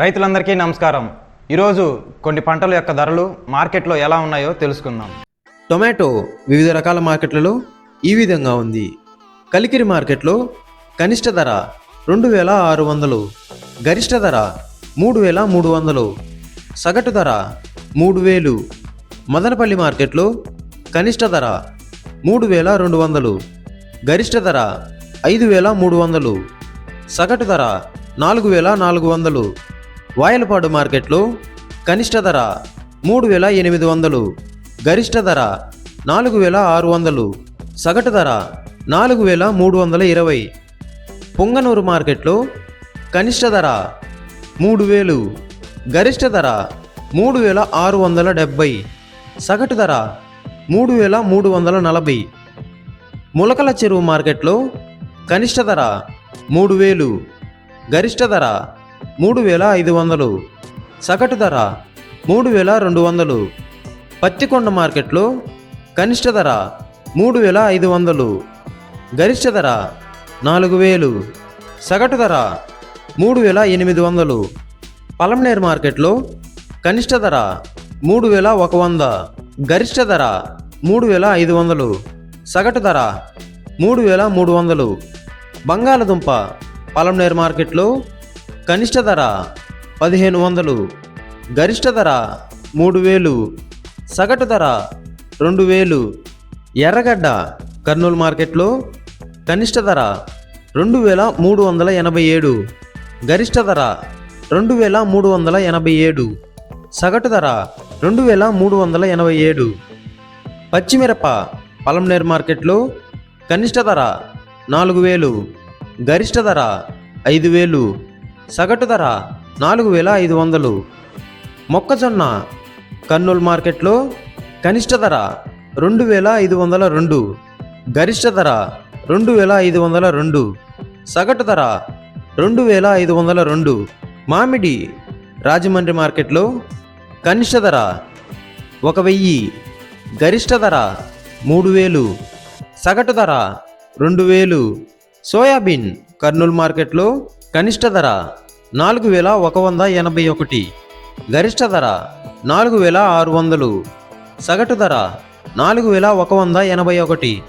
రైతులందరికీ నమస్కారం. ఈరోజు కొన్ని పంటల యొక్క ధరలు మార్కెట్లో ఎలా ఉన్నాయో తెలుసుకుందాం. టొమాటో వివిధ రకాల మార్కెట్లలో ఈ విధంగా ఉంది. కలికిరి మార్కెట్లో కనిష్ట ధర రెండు వేల ఆరు వందలు గరిష్ట ధర మూడు వేల మూడు వందలు సగటు ధర మూడు వేలు. మదనపల్లి మార్కెట్లో కనిష్ట ధర మూడు వేల రెండు వందలు గరిష్ట ధర ఐదు వేల మూడు వందలు సగటు ధర నాలుగు వేల నాలుగు వందలు. వాయలపాడు మార్కెట్లో కనిష్ట ధర మూడు వేల ఎనిమిది వందలు గరిష్ట ధర నాలుగు వేల ఆరు వందలు సగటు ధర నాలుగు వేల మూడు వందల ఇరవై. పొంగనూరు మార్కెట్లో కనిష్ట ధర మూడు వేలు గరిష్ట ధర మూడు వేల ఆరు వందల డెబ్భై సగటు ధర మూడు వేల మూడు వందల నలభై. ములకల చెరువు మార్కెట్లో కనిష్ట ధర మూడు వేలు గరిష్ట ధర మూడు వేల ఐదు వందలు. సగటు ధర మూడు వేల రెండు వందలు. పత్తికొండ మార్కెట్లో కనిష్ట ధర మూడు వేల ఐదు వందలు. గరిష్ట ధర నాలుగు వేలు. సగటు ధర మూడు వేల ఎనిమిది వందలు. పలంనేరు మార్కెట్లో కనిష్ట ధర మూడు వేల ఒక వంద. గరిష్ట ధర మూడు వేల ఐదు వందలు. సగటు ధర మూడు వేల మూడు వందలు. బంగాళదుంప పలంనేరు మార్కెట్లో కనిష్ట ధర పదిహేను వందలు గరిష్ట ధర మూడు వేలు సగటు ధర రెండు వేలు ఎర్రగడ్డ కర్నూలు మార్కెట్లో కనిష్ట ధర రెండు వేల మూడు వందల ఎనభై ఏడు గరిష్ట ధర రెండు వేల మూడు వందల ఎనభై ఏడు సగటు ధర రెండు వేల మూడు వందల ఎనభై ఏడు. పచ్చిమిరప పలంనేరు మార్కెట్లో కనిష్ట ధర నాలుగు వేలు గరిష్ట ధర ఐదు వేలు సగటు ధర నాలుగు వేల ఐదు వందలు మొక్కజొన్న కర్నూలు మార్కెట్లో కనిష్ట ధర రెండు. వేల ఐదు వందల రెండు. గరిష్ట ధర రెండు. వేల ఐదు వందల రెండు సగటు ధర రెండు వేల ఐదు వందల రెండు మామిడి రాజమండ్రి మార్కెట్లో కనిష్ట ధర ఒక వెయ్యి గరిష్ట ధర మూడు వేలు సగటు ధర రెండు వేలు సోయాబీన్ కర్నూలు మార్కెట్లో కనిష్ట ధర నాలుగు వేల ఒక వంద ఎనభై ఒకటి. గరిష్ట ధర నాలుగు వేల ఆరు వందలు. సగటు ధర నాలుగు వేల ఒక వంద ఎనభై ఒకటి.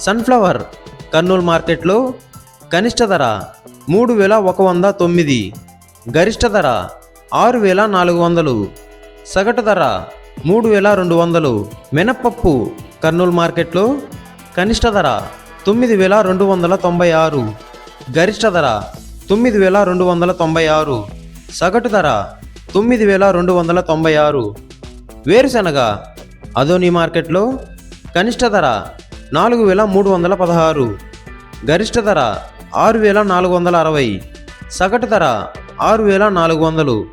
సన్ఫ్లవర్ కర్నూలు మార్కెట్లో కనిష్ట ధర మూడు వేల ఒక వంద తొమ్మిది. గరిష్ట ధర ఆరు వేల నాలుగు వందలు. సగటు ధర మూడు వేల రెండు వందలు. మినప్పప్పు కర్నూలు మార్కెట్లో కనిష్ట ధర తొమ్మిది వేల రెండు వందల తొంభై ఆరు. గరిష్ట ధర తొమ్మిది వేల రెండు వందల తొంభై ఆరు. సగటు ధర తొమ్మిది వేల రెండు వందల తొంభై ఆరు. వేరుశనగ అదోని మార్కెట్లో కనిష్ట ధర నాలుగు వేల మూడు వందల పదహారు. గరిష్ట ధర ఆరు వేల నాలుగు వందల అరవై. సగటు ధర ఆరు వేల నాలుగు వందలు.